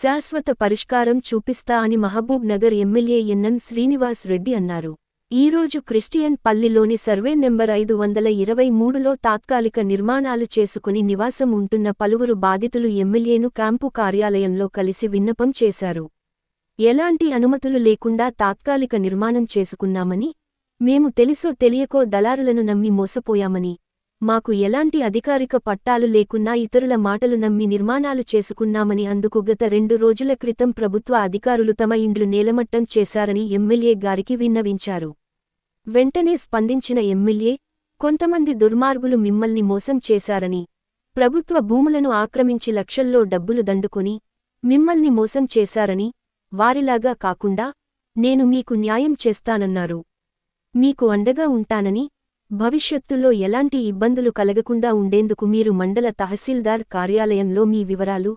శాశ్వత పరిష్కారం చూపిస్తా అని మహబూబ్ నగర్ ఎమ్మెల్యే ఎన్ఎం శ్రీనివాస్ రెడ్డి అన్నారు. ఈరోజు క్రిస్టియన్ పల్లిలోని సర్వే నెంబర్ ఐదు వందల ఇరవై మూడులో తాత్కాలిక నిర్మాణాలు చేసుకుని నివాసం ఉంటున్న పలువురు బాధితులు ఎమ్మెల్యేను క్యాంపు కార్యాలయంలో కలిసి విన్నపం చేశారు. ఎలాంటి అనుమతులు లేకుండా తాత్కాలిక నిర్మాణం చేసుకున్నామని మేము తెలుసో తెలియకో దళారులను నమ్మి మోసపోయామని మాకు ఎలాంటి అధికారిక పట్టాలు లేకున్నా ఇతరుల మాటలు నమ్మి నిర్మాణాలు చేసుకున్నామని అందుకు గత రెండు రోజుల క్రితం ప్రభుత్వ అధికారులు తమ ఇండ్లు నేలమట్టం చేశారని ఎమ్మెల్యే గారికి విన్నవించారు. వెంటనే స్పందించిన ఎమ్మెల్యే కొంతమంది దుర్మార్గులు మిమ్మల్ని మోసం చేశారని ప్రభుత్వ భూములను ఆక్రమించి లక్షల్లో డబ్బులు దండుకొని మిమ్మల్ని మోసం చేశారని వారిలాగా కాకుండా నేను మీకు న్యాయం చేస్తానన్నారు. మీకు అండగా ఉంటానని భవిష్యత్తులో ఎలాంటి ఇబ్బందులు కలగకుండా ఉండేందుకు మీరు మండల తహసీల్దార్ కార్యాలయంలో మీ వివరాలు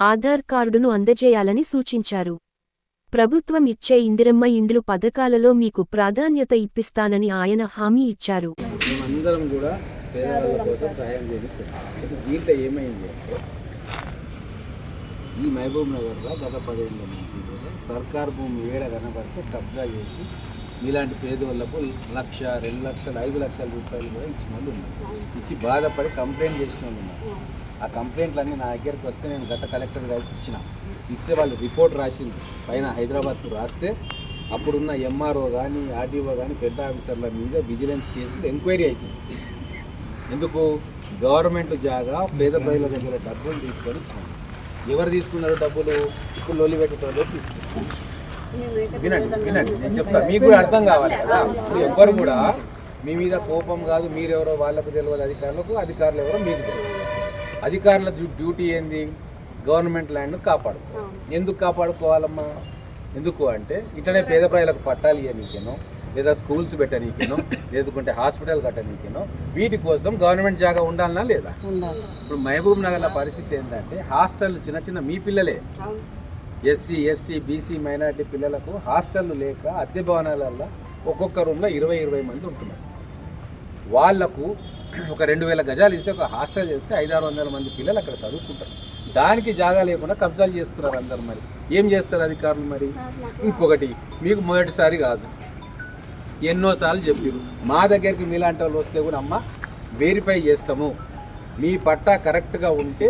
ఆధార్ కార్డును అందజేయాలని సూచించారు. ప్రభుత్వం ఇచ్చే ఇందిరమ్మ ఇండ్లు పథకాలలో మీకు ప్రాధాన్యత ఇప్పిస్తానని ఆయన హామీ ఇచ్చారు. ఈ మహబూబ్ నగర్లో గత పదేళ్ళ నుంచి కూడా సర్కార్ భూమి ఏడ కనబడితే కబ్జా చేసి ఇలాంటి పేదవాళ్ళకు లక్ష రెండు లక్షలు ఐదు లక్షల రూపాయలు కూడా ఇచ్చిన వాళ్ళు ఉన్నారు. ఇచ్చి బాధపడి కంప్లైంట్ చేసిన వాళ్ళు ఉన్నారు. ఆ కంప్లైంట్లన్నీ నా దగ్గరికి వస్తే నేను గత కలెక్టర్ గారికి ఇచ్చిన. ఇస్తే వాళ్ళు రిపోర్ట్ రాసింది పైన హైదరాబాద్కు రాస్తే అప్పుడున్న ఎంఆర్ఓ కానీ ఆర్డీఓ కానీ పెద్ద ఆఫీసర్ల మీద విజిలెన్స్ కేసులు ఎంక్వైరీ అవుతుంది ఎందుకు? గవర్నమెంట్ జాగా పేద ప్రజల దగ్గర డబ్బులు తీసుకొని ఇచ్చారు ఎవరు తీసుకున్నారు డబ్బులు? ఇప్పుడు లొల్లి పెట్టేటోళ్ళు తీసుకున్నారు. వినండి వినండి నేను చెప్తా మీకు కూడా అర్థం కావాలి కదా. ఇప్పుడు ఎవ్వరు కూడా మీ మీద కోపం కాదు మీరెవరో వాళ్ళకు తెలియదు అధికారులకు అధికారులు ఎవరో మీకు తెలియదు అధికారుల డ్యూ- డ్యూటీ ఏంది? గవర్నమెంట్ ల్యాండ్ కాపాడుకో. ఎందుకు కాపాడుకోవాలమ్మా? ఎందుకు అంటే ఇట్లనే పేద ప్రజలకు పట్టాలు ఇవ్వనీకేనో లేదా స్కూల్స్ పెట్టనీకేనో లేదుకుంటే హాస్పిటల్ కట్టనీకేనో వీటి కోసం గవర్నమెంట్ జాగా ఉండాలనా లేదా? ఇప్పుడు మహబూబ్ నగర్ల పరిస్థితి ఏంటంటే హాస్టల్ చిన్న చిన్న మీ పిల్లలే. ఎస్సీ ఎస్టీ బీసీ మైనారిటీ పిల్లలకు హాస్టళ్ళు లేక అద్దె భవనాలలో ఒక్కొక్క రూమ్లో ఇరవై ఇరవై మంది ఉంటున్నారు. వాళ్ళకు ఒక రెండు వేల గజాలు ఇస్తే ఒక హాస్టల్ చేస్తే ఐదారు వందల మంది పిల్లలు అక్కడ చదువుకుంటారు. దానికి జాగా లేకుండా కబ్జాలు చేస్తున్నారు అందరు మరి. ఏం చేస్తారు అధికారులు మరి? ఇంకొకటి మీకు మొదటిసారి కాదు. ఎన్నోసార్లు చెప్పారు మా దగ్గరికి మీలాంటి వాళ్ళు వస్తే కూడా అమ్మ వెరిఫై చేస్తాము. మీ పట్టా కరెక్ట్గా ఉంటే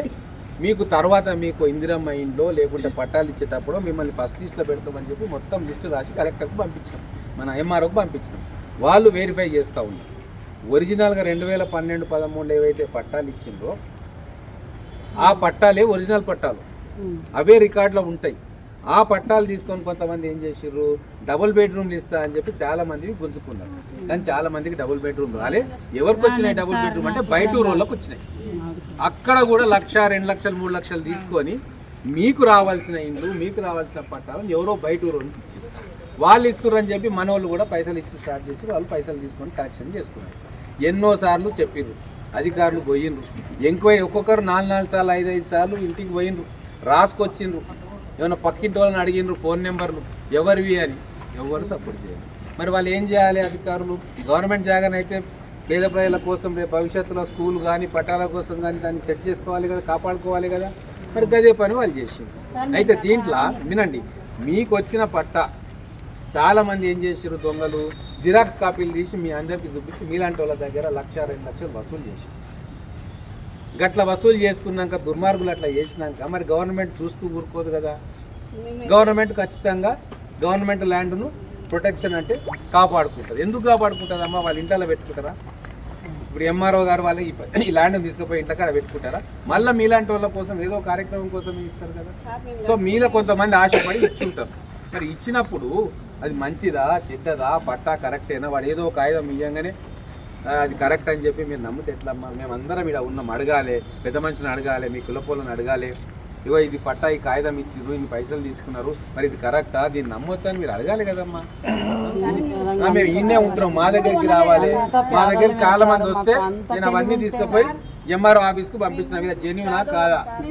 మీకు తర్వాత మీకు ఇందిరమ్మ ఇంట్లో లేకుంటే పట్టాలు ఇచ్చేటప్పుడు మిమ్మల్ని ఫస్ట్ లిస్ట్లో పెడతామని చెప్పి మొత్తం లిస్టు రాసి కలెక్టర్కి పంపించాం మన ఎంఆర్ఓకి పంపించాం వాళ్ళు వెరిఫై చేస్తూ ఉన్నారు. ఒరిజినల్గా రెండు వేల పన్నెండు పదమూడులో ఏవైతే పట్టాలు ఇచ్చిండ్రో ఆ పట్టాలే ఒరిజినల్ పట్టాలు. అవే రికార్డులో ఉంటాయి. ఆ పట్టాలు తీసుకొని కొంతమంది ఏం చేసిర్రు? డబుల్ బెడ్రూమ్లు ఇస్తా అని చెప్పి చాలా మంది గుంజుకున్నారు. కానీ చాలా మందికి డబుల్ బెడ్రూమ్ రాలే. ఎవరికి వచ్చినాయి డబుల్ బెడ్రూమ్ అంటే బయట ఊరోళ్ళకి వచ్చినాయి. అక్కడ కూడా లక్ష రెండు లక్షలు మూడు లక్షలు తీసుకొని మీకు రావాల్సిన ఇండ్లు మీకు రావాల్సిన పట్టాలను ఎవరో బయట ఊరోళ్ళకి ఇచ్చారు వాళ్ళు ఇస్తుర్రని చెప్పి మన వాళ్ళు కూడా పైసలు ఇచ్చి స్టార్ట్ చేసి వాళ్ళు పైసలు తీసుకొని కలెక్షన్ చేసుకున్నారు. ఎన్నోసార్లు చెప్పిండ్రు అధికారులు పోయిండ్రు ఎంక్వైరీ ఒక్కొక్కరు నాలుగు నాలుగు సార్లు ఐదు ఐదు సార్లు ఇంటికి పోయిండ్రు రాసుకొచ్చిండ్రు. ఏమైనా పక్కింటి వాళ్ళని అడిగిండ్రు ఫోన్ నెంబర్లు ఎవరివి అని. ఎవరు సపోర్ట్ చేయాలి మరి వాళ్ళు ఏం చేయాలి అధికారులు? గవర్నమెంట్ జాగానైతే పేద ప్రజల కోసం రేపు భవిష్యత్తులో స్కూల్ కానీ పట్టాల కోసం కానీ దాన్ని సెట్ చేసుకోవాలి కదా కాపాడుకోవాలి కదా. మరి గదే పని వాళ్ళు చేసిండ్రు. అయితే దీంట్లో వినండి మీకు వచ్చిన పట్ట చాలా మంది ఏం చేసారు దొంగలు? జిరాక్స్ కాపీలు తీసి మీ అందరికి చూపించి మీలాంటి వాళ్ళ దగ్గర లక్ష రెండు లక్షలు వసూలు చేసి గట్ల వసూలు చేసుకున్నాక దుర్మార్గులు అట్లా చేసినాక మరి గవర్నమెంట్ చూస్తూ ఊరుకోదు కదా. గవర్నమెంట్ ఖచ్చితంగా గవర్నమెంట్ ల్యాండ్ను ప్రొటెక్షన్ అంటే కాపాడుకుంటుంది. ఎందుకు కాపాడుకుంటుంది అమ్మా వాళ్ళ ఇంట్లో పెట్టుకుంటారా? ఇప్పుడు ఎంఆర్ఓ గారు వాళ్ళు ఈ ప- ఈ ల్యాండ్ తీసుకుపోయి ఇంట్లో కాడ పెట్టుకుంటారా? మళ్ళీ మీలాంటి వాళ్ళ కోసం ఏదో కార్యక్రమం కోసం ఇస్తారు కదా. సో మీలో కొంతమంది ఆశపడి ఇచ్చుంటారు. మరి ఇచ్చినప్పుడు అది మంచిదా చెడ్డదా పట్టా కరెక్టేనా? వాడు ఏదో ఒక ఆయుధం ఇయ్యంగానే ఆ, అది కరెక్ట్ అని చెప్పి మీరు నమ్మితే ఎట్లమ్మా? మేమందరం ఇక్కడ ఉన్నాం అడగాలి పెద్ద మనుషులను అడగాలి మీ కులపోలను అడగాలి. ఇగో ఇది పట్టా ఈ కాగితం ఇచ్చిర్రు ఇన్ని పైసలు తీసుకున్నారు. మరి ఇది కరెక్టా? దీన్ని నమ్మొచ్చు అని మీరు అడగాలి కదమ్మా. మేము ఇన్నే ఉంటున్నాం మా దగ్గరికి రావాలి. మా దగ్గరికి చాలా మంది వస్తే నేను అవన్నీ తీసుకుపోయి ఎంఆర్ఓ ఆఫీస్కు పంపించిన మీద జెన్యునా కాదా? సార్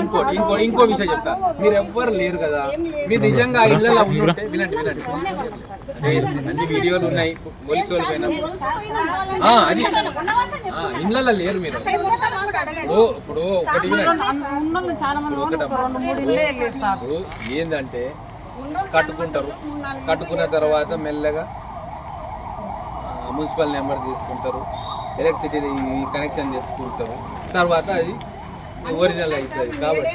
ఇంకోటి ఇంకో ఇంకో విషయం చెప్తా. మీరు ఎవ్వరు లేరు కదా. మీరు నిజంగా ఇళ్ళలో ఉండుంటే వినండి వినండి. అన్ని వీడియోలు ఉన్నాయి పోలీసు అది. ఇళ్ళలో లేరు మీరు. ఇప్పుడు ఒకటి ఇప్పుడు ఏంటంటే కట్టుకుంటారు. కట్టుకున్న తర్వాత మెల్లగా మున్సిపల్ నెంబర్ తీసుకుంటారు ఎలక్ట్రిసిటీ కనెక్షన్ తెచ్చుకుంటారు. తర్వాత అది ఒరిజినల్ అవుతుంది కాబట్టి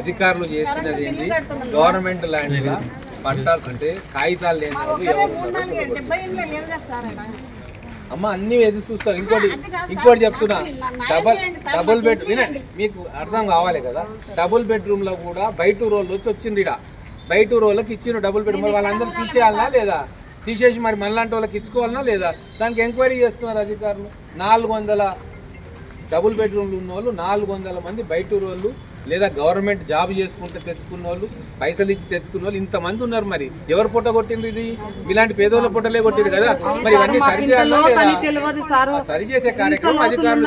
అధికారులు చేస్తున్నది ఏంటి గవర్నమెంట్ ల్యాండ్గా పంటలు అంటే కాగితాలు లేని అమ్మ అన్ని ఎదురు చూస్తారు. ఇంకోటి ఇంకోటి చెప్తున్నా. డబల్ డబుల్ బెడ్ వినండి మీకు అర్థం కావాలి కదా? డబుల్ బెడ్రూమ్లో కూడా బయట రోళ్ళు వచ్చి వచ్చింది ఇడ బయట రోళ్ళకి ఇచ్చిన డబుల్ బెడ్. మరి వాళ్ళందరూ తీసేయాలనా లేదా? తీసేసి మరి మనలాంటి వాళ్ళకి ఇచ్చుకోవాలనా లేదా? దానికి ఎంక్వైరీ చేస్తున్నారు అధికారులు. నాలుగు వందల డబుల్ బెడ్రూమ్లు ఉన్న వాళ్ళు నాలుగు వందల మంది బయట వాళ్ళు లేదా గవర్నమెంట్ జాబ్ చేసుకుంటే తెచ్చుకున్న వాళ్ళు పైసలు ఇచ్చి తెచ్చుకున్న వాళ్ళు ఇంతమంది ఉన్నారు మరి. ఎవరు పుట్ట కొట్టింది ఇది? ఇలాంటి పేదోళ్ళ పుట్టలే కొట్టింది కదా? మరి ఇవన్నీ సరి చేసే కార్యక్రమం అధికారులు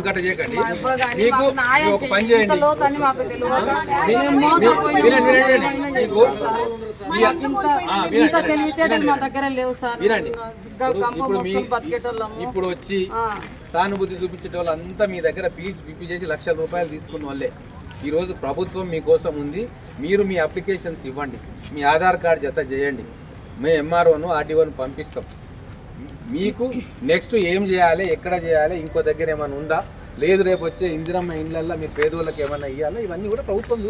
కట్ట చేయకండి. మీకు ఒక పని చేయండి. వినండి ఇప్పుడు- మీ వచ్చి. సానుభూతి చూపించే వాళ్ళంతా మీ దగ్గర పీల్చి పిప్పి చేసి లక్షల రూపాయలు తీసుకున్న వాళ్ళే. ఈరోజు ప్రభుత్వం మీకోసం ఉంది. మీరు మీ అప్లికేషన్స్ ఇవ్వండి. మీ ఆధార్ కార్డు జత చేయండి. మేము ఎంఆర్ఓను ఆర్డీఓను పంపిస్తాం. మీకు నెక్స్ట్ ఏం చేయాలి ఎక్కడ చేయాలి ఇంకో దగ్గర ఏమైనా ఉందా? లేదు రేపు వచ్చే ఇందిరమ్మ ఇండ్లల్లో మీరు పేదోళ్ళకి ఏమైనా ఇవ్వాలా ఇవన్నీ కూడా ప్రభుత్వం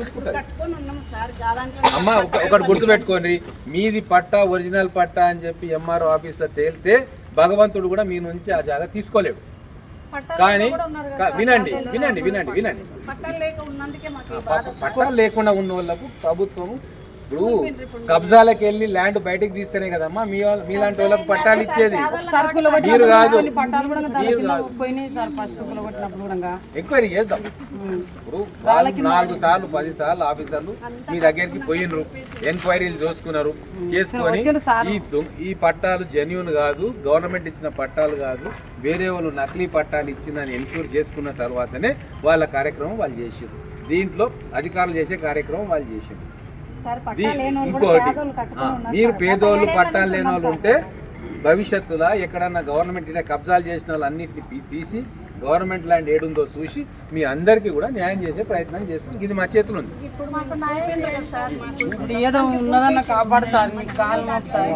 గాదంట్లో అమ్మ ఒక- ఒకటి గుర్తుపెట్టుకోండి మీది పట్టా ఒరిజినల్ పట్టా అని చెప్పి ఎంఆర్ఓ ఆఫీస్లో తేలితే భగవంతుడు కూడా మీ నుంచి ఆ జాగా తీసుకోలేడు. కానీ వినండి వినండి వినండి వినండి. పట్టాలు లేకుండా ఉన్న వాళ్ళకు ప్రభుత్వం ఇప్పుడు కబ్జాలకు వెళ్ళి ల్యాండ్ బయటకు తీస్తేనే కదమ్మా మీ వాళ్ళ మీలాంటి వాళ్ళకి పట్టాలు ఇచ్చేది. మీరు కాదు. మీరు కింద ఎంక్వైరీ చేద్దాం. ఇప్పుడు వాళ్ళు నాలుగు సార్లు పది సార్లు ఆఫీసర్లు మీ దగ్గరికి పోయినరు ఎంక్వైరీలు చూసుకున్నారు. చేసుకొని. ఈ ఈ పట్టాలు జెన్యున్ కాదు గవర్నమెంట్ ఇచ్చిన పట్టాలు కాదు. వేరే వాళ్ళు నకిలీ పట్టాలు ఇచ్చిందని ఎన్షూర్ చేసుకున్న తర్వాతనే వాళ్ళ కార్యక్రమం వాళ్ళు చేసారు దీంట్లో అధికారులు చేసే కార్యక్రమం వాళ్ళు చేసారు ఇంకోటి మీరు పేదోళ్ళు పట్టాలు లేని వాళ్ళు ఉంటే భవిష్యత్తులో ఎక్కడన్నా గవర్నమెంట్ ఇలా కబ్జాలు చేసిన వాళ్ళు అన్నింటిని తీసి గవర్నమెంట్ ల్యాండ్ ఏడుందో చూసి మీ అందరికీ కూడా న్యాయం చేసే ప్రయత్నం చేస్తాం. ఇది మా చేతిలో ఉంది ఇప్పుడు ఏదో ఉన్నదన్న కాపాడు సార్ మీకు కాలు మోపుతాయి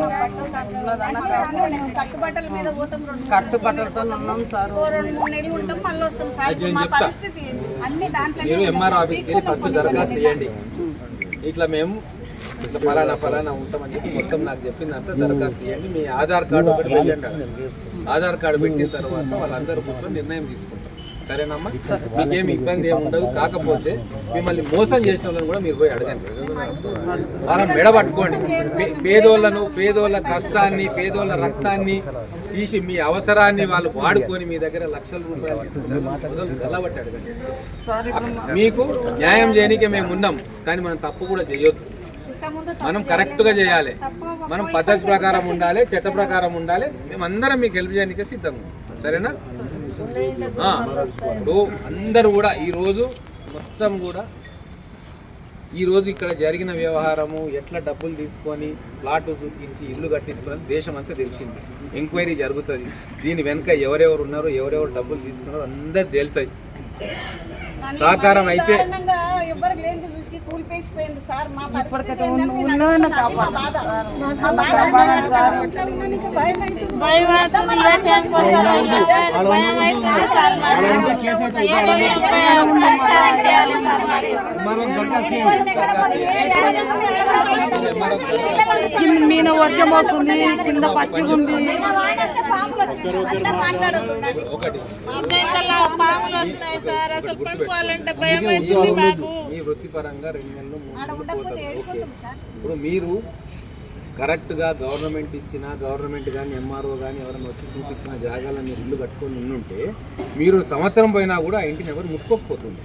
ఉన్నదన్న కాపాడు. మేము కట్టుబట్టల మీద పోతాం రెండు కట్టుబట్టలతో ఉన్నాం సార్. నెలలు ఉంటాం మళ్ళీ వస్తాం సార్. ఇప్పుడు మా పరిస్థితి ఏంటి? అన్ని దాంట్లో మీరు ఎంఆర్ ఆఫీస్కి వెళ్ళి ఫస్ట్ దరఖాస్తు చేయండి ఇట్లా మేము ఇట్లా ఫలానా ఫలానా ఉంటామని చెప్పి మొత్తం నాకు చెప్పిందంతా దరఖాస్తు చేయండి. మీ ఆధార్ కార్డు ఒకటి పెట్టండి ఆధార్ కార్డు పెట్టిన తర్వాత వాళ్ళందరూ కూర్చొని నిర్ణయం తీసుకుంటాం సరేనమ్మా? మీకేం ఇబ్బంది ఏమి ఉండదు. కాకపోతే మిమ్మల్ని మోసం చేసిన వాళ్ళని కూడా మీరు పోయి అడగండి. వాళ్ళని మెడబట్టుకోండి. పేదోళ్ళను పేదోళ్ళ కష్టాన్ని పేదోళ్ళ రక్తాన్ని తీసి మీ అవసరాన్ని వాళ్ళు వాడుకొని మీ దగ్గర లక్షల రూపాయలు తీసుకుంటారు. మీకు న్యాయం చేయనికే మేము ఉన్నాం కానీ మనం తప్పు కూడా చేయొద్దు. మనం కరెక్ట్గా చేయాలి. మనం పద్ధతి ప్రకారం ఉండాలి చట్ట ప్రకారం ఉండాలి. మేమందరం మీకు హెల్ప్ చేయడానికే సిద్ధంగా. సరేనా? ఇప్పుడు అందరూ కూడా ఈరోజు మొత్తం కూడా ఈరోజు ఇక్కడ జరిగిన వ్యవహారము ఎట్లా డబ్బులు తీసుకొని ప్లాట్ చూపించి ఇల్లు కట్టించుకున్నది దేశం అంతా తెలిసింది. ఎంక్వైరీ జరుగుతుంది. దీని వెనుక ఎవరెవరు ఉన్నారో ఎవరెవరు డబ్బులు తీసుకున్నారో అందరు తేలుతుంది కానీ సహకారం అయితే చూసి కూలిపేసిపోయింది సార్ మా పరిస్థితి ఏంటంటే నేను మా బాధ. మా బాధ సార్. కింద మీన వర్షం వస్తుంది కింద పచ్చిగా ఉంది మాట్లాడితే పాములు వచ్చినాయి. అందరు మాట్లాడొద్దు. ఒకటి వస్తున్నాయి సార్. అసలు పడుకోవాలంటే భయం మీ అవుతుంది మాకు మీ వృత్తిపరంగా రెండు నెలలు మూడు ఇప్పుడు మీరు కరెక్ట్గా గవర్నమెంట్ ఇచ్చిన గవర్నమెంట్ కానీ ఎంఆర్ఓ కానీ ఎవరైనా వచ్చి చూపించిన జాగాలో మీరు ఇల్లు కట్టుకొని ఉండుంటే మీరు సంవత్సరం పోయినా కూడా ఆ ఇంటిని ఎవరు ముట్టుకోకపోతుంది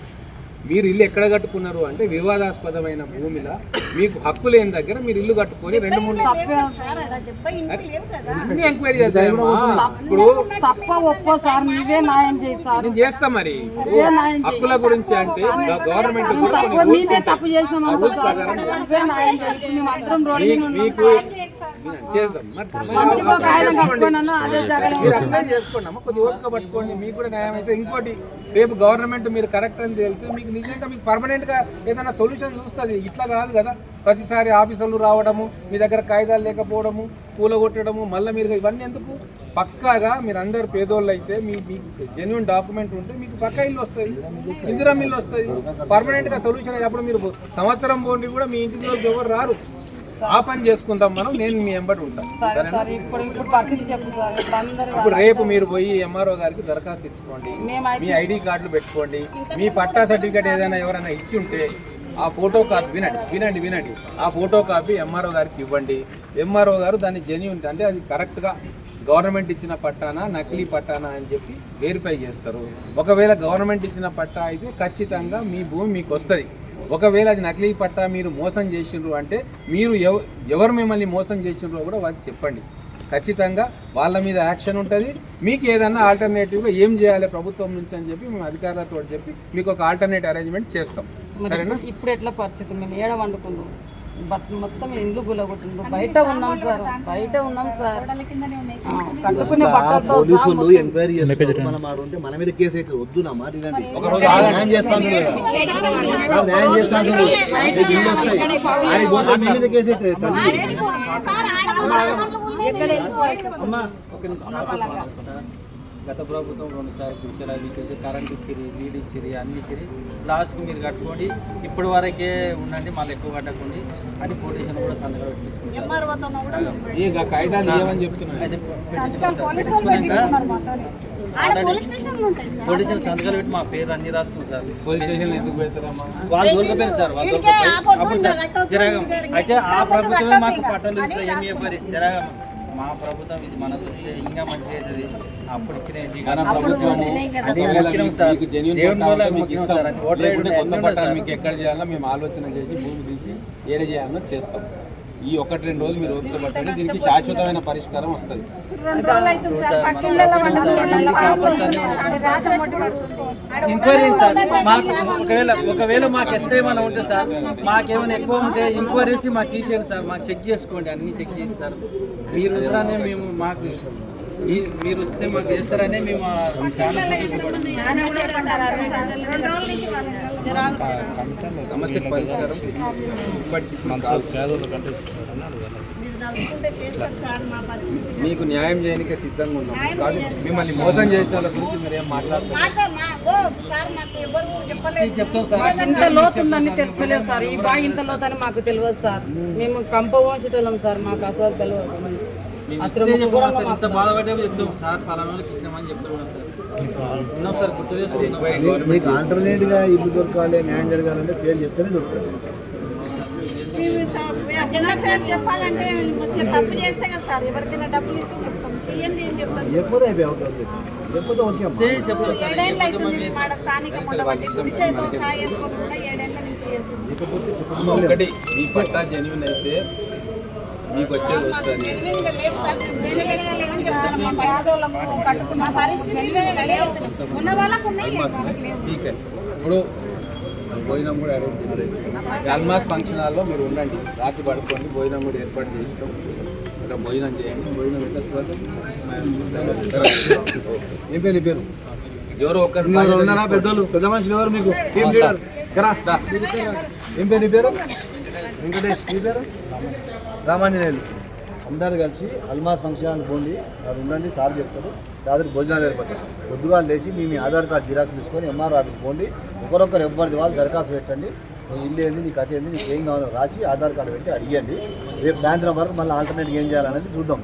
మీరు ఇల్లు ఎక్కడ కట్టుకున్నారు అంటే వివాదాస్పదమైన భూమిలో మీకు హక్కు లేని దగ్గర మీరు ఇల్లు కట్టుకొని రెండు మూడు అన్ని ఎంక్వైరీ ఇప్పుడు నేను చేస్తా మరి. హక్కుల గురించి అంటే గవర్నమెంట్. మీకు పట్టుకోండి. మీకు కూడా న్యాయం అయితే ఇంకోటి రేపు గవర్నమెంట్ మీరు కరెక్ట్ అని తేలితే మీకు నిజంగా మీకు పర్మనెంట్గా ఏదైనా సొల్యూషన్ చూస్తుంది. ఇట్లా కాదు కదా. ప్రతిసారి ఆఫీసర్లు రావడము మీ దగ్గర కాగితాలు లేకపోవడము పూల కొట్టడము మళ్ళీ మీరు ఇవన్నీ ఎందుకు? పక్కాగా మీరు అందరు పేదోళ్ళు అయితే మీ మీకు జెన్యున్ డాక్యుమెంట్ ఉంటే మీకు పక్కా ఇల్లు వస్తుంది. ఇందిరా ఇల్లు వస్తుంది. పర్మనెంట్గా సొల్యూషన్ అయితే అప్పుడు మీరు సంవత్సరం పోండి కూడా మీ ఇంటి ఎవరు రారు. ఆ పని చేసుకుందాం మనం నేను మీ ఎంబడి ఉంటాను ఇప్పుడు రేపు మీరు పోయి ఎంఆర్ఓ గారికి దరఖాస్తు ఇచ్చుకోండి. మీ ఐడి కార్డులు పెట్టుకోండి. మీ పట్టా సర్టిఫికేట్ ఏదైనా ఎవరైనా ఇచ్చి ఉంటే ఆ ఫోటో కాపీ వినండి వినండి వినండి. ఆ ఫోటో కాపీ ఎంఆర్ఓ గారికి ఇవ్వండి. ఎంఆర్ఓ గారు దాన్ని జెన్యున్ అంటే అది కరెక్ట్గా గవర్నమెంట్ ఇచ్చిన పట్టానా నకిలీ పట్టానా అని చెప్పి వెరిఫై చేస్తారు. ఒకవేళ గవర్నమెంట్ ఇచ్చిన పట్టా అయితే ఖచ్చితంగా మీ భూమి మీకు వస్తుంది. ఒకవేళ అది నకిలీ పట్టా మీరు మోసం చేసిండ్రు అంటే మీరు ఎవ ఎవరు మిమ్మల్ని మోసం చేసిండ్రో కూడా వాళ్ళకి చెప్పండి. ఖచ్చితంగా వాళ్ళ మీద యాక్షన్ ఉంటుంది. మీకు ఏదన్నా ఆల్టర్నేటివ్గా ఏం చేయాలి ప్రభుత్వం నుంచి అని చెప్పి మేము అధికారులతో చెప్పి మీకు ఒక ఆల్టర్నేట్ అరేంజ్మెంట్ చేస్తాం. సరేనా? ఇప్పుడు ఎట్లా పరిస్థితి? మేము ఏడ వండుకున్నాం బట్ మొత్తం ఇండ్లు గులగొట్టిండ్రు. బయట ఉన్నాం సార్. బయట ఉన్నాం సార్. కట్టుకునే బట్టలతో పోలీసులు ఎంక్వైరీ చేస్తారు మనం ఆడ ఉంటే మన మీద కేసు అయితే వద్దు నా మాట వినండి. న్యాయం చేస్తాను న్యాయం చేస్తాను ఇల్లు వస్తాయి ఆయన పోతే మీ మీద కేసు అయితే అమ్మా ఒక నిమిషం. గత ప్రభుత్వం రెండుసార్లు కృషిలు అవి ఇచ్చేసి కరెంట్ ఇచ్చిరి నీళ్ళు ఇచ్చిరి అన్ని ఇచ్చిరి లాస్ట్కి మీరు కట్టుకోండి. ఇప్పటి వరకే ఉండండి మళ్ళీ ఎక్కువ కట్టకండి అని పొజిషన్ కూడా సంతకాలు పెట్టించుకుంటారు. పోలీస్ సంతకాలు పెట్టి మా పేరు అన్ని రాసుకుంటారు సార్. పోలీస్ స్టేషన్లో ఎందుకు పెడతారమ్మా? వాళ్ళు దొరకపోయారు సార్ వాళ్ళు అప్పుడు సార్ జరగం అయితే ఆ ప్రభుత్వమే మాకు పట్టాలు ఏమి చెప్పారు జరగం మా ప్రభుత్వం ఇది మనది వస్తే ఇంకా మంచిగా అవుతుంది. అప్పుడు ఇచ్చిన మన ఎక్కడ చేయాలో మేము ఆలోచన చేసి భూమి తీసి ఏడ చేయాలో చేస్తాం. ఈ ఒకటి రెండు రోజులు మీరు ఓపిక పట్టండి. దీనికి శాశ్వతమైన పరిష్కారం వస్తుంది. Enquiry sir. మాకు ఒకవేళ ఒకవేళ మాకు ఎంత ఏమైనా ఉంటే సార్ మాకేమైనా ఎక్కువ ఉంటే ఎంక్వైరీ చేసి మాకు తీసేయండి సార్. మాకు చెక్ చేసుకోండి అన్ని చెక్ చేయండి సార్. మీరు మేము మాకు మీరు వస్తే మాకు చేస్తారనే మేము ఆ చాలా పరిష్కారం పరిస్థితి మీకు న్యాయం చేయడానికే సిద్ధంగా ఉన్నాం. కాదు మిమ్మల్ని మోసం చేసిన వాళ్ళ గురించి మీరు ఏం మాట్లాడుతున్నారు చెప్తాం సార్. ఇంత లోతు ఉందని తెలుసలేదు సార్. ఈ బాగా ఇంత లోతు అని మాకు తెలియదు సార్. మేము కంప వంచుటోళ్ళం సార్. మాకు అసలు తెలియదు. ఇంత బాధపడ్డా చెప్తాం. సార్ పలానా వాళ్ళకి ఇచ్చామని చెప్తాం సార్. ఉన్నాం సార్ గుర్తు చేసుకుంటాం మీకు ఆల్టర్నేట్గా ఇల్లు దొరకాలి న్యాయం జరగాలంటే పేరు చెప్తేనే దొరుకుతుంది. చిన్న పేరు చెప్పాలంటే వచ్చే తప్పు చేస్తే కదా సార్. ఎవరికైనా డబ్బులు ఇస్తే చెప్తాం. చెయ్యండి ఏం చెప్తాం చెప్పదే అయిపోయి అవుతుంది చెప్పదే ఓకే అమ్మా. ఇస్తే చెప్తాం సార్? ఏడేళ్ళు అవుతుంది మాడ స్థానిక ఉండబట్టి ఏడేళ్ళ నుంచి చేస్తుంది ఒకటి మీ పట్టా జెన్యున్ అయితే మీకు వచ్చేది వస్తుంది హై. ఇప్పుడు భోజనం కూడా అరేంజ్ చేస్తాం అల్మాస్ ఫంక్షన్ హాల్లో మీరు ఉండండి. రాసి పడుకోండి. భోజనం కూడా ఏర్పాటు చేస్తాం ఇక్కడ భోజనం చేయండి. భోజనం వస్తుంది? ఏం పేరు పేరు? ఎవరో ఒకరు ఉన్నారా పెద్దోళ్ళు? పెద్ద మనుషులు ఎవరు మీకు? Team leader. కరా ఏం పేరు నీ పేరు? వెంకటేష్ మీ పేరు? రామాంజనేయులు. అందరు కలిసి అల్మాస్ ఫంక్షన్ పోండి. అది ఉండండి సార్ చెప్తారు రాత్రి భోజనాలు ఏర్పడతారు పొద్దుగా లేచి మీ మీ ఆధార్ కార్డు జిరాక్స్ తీసుకొని ఎంఆర్ ఆఫీస్ పోండి. ఒకరొకరు ఎవరిది వాళ్ళు దరఖాస్తు పెట్టండి. నీ ఇల్లు ఏంది నీ కథ ఏంది నీకు ఏం కావాలో రాసి ఆధార్ కార్డు పెట్టి అడిగండి. రేపు సాయంత్రం వరకు మళ్ళీ ఆల్టర్నేట్ ఏం చేయాలనేది చూద్దాం.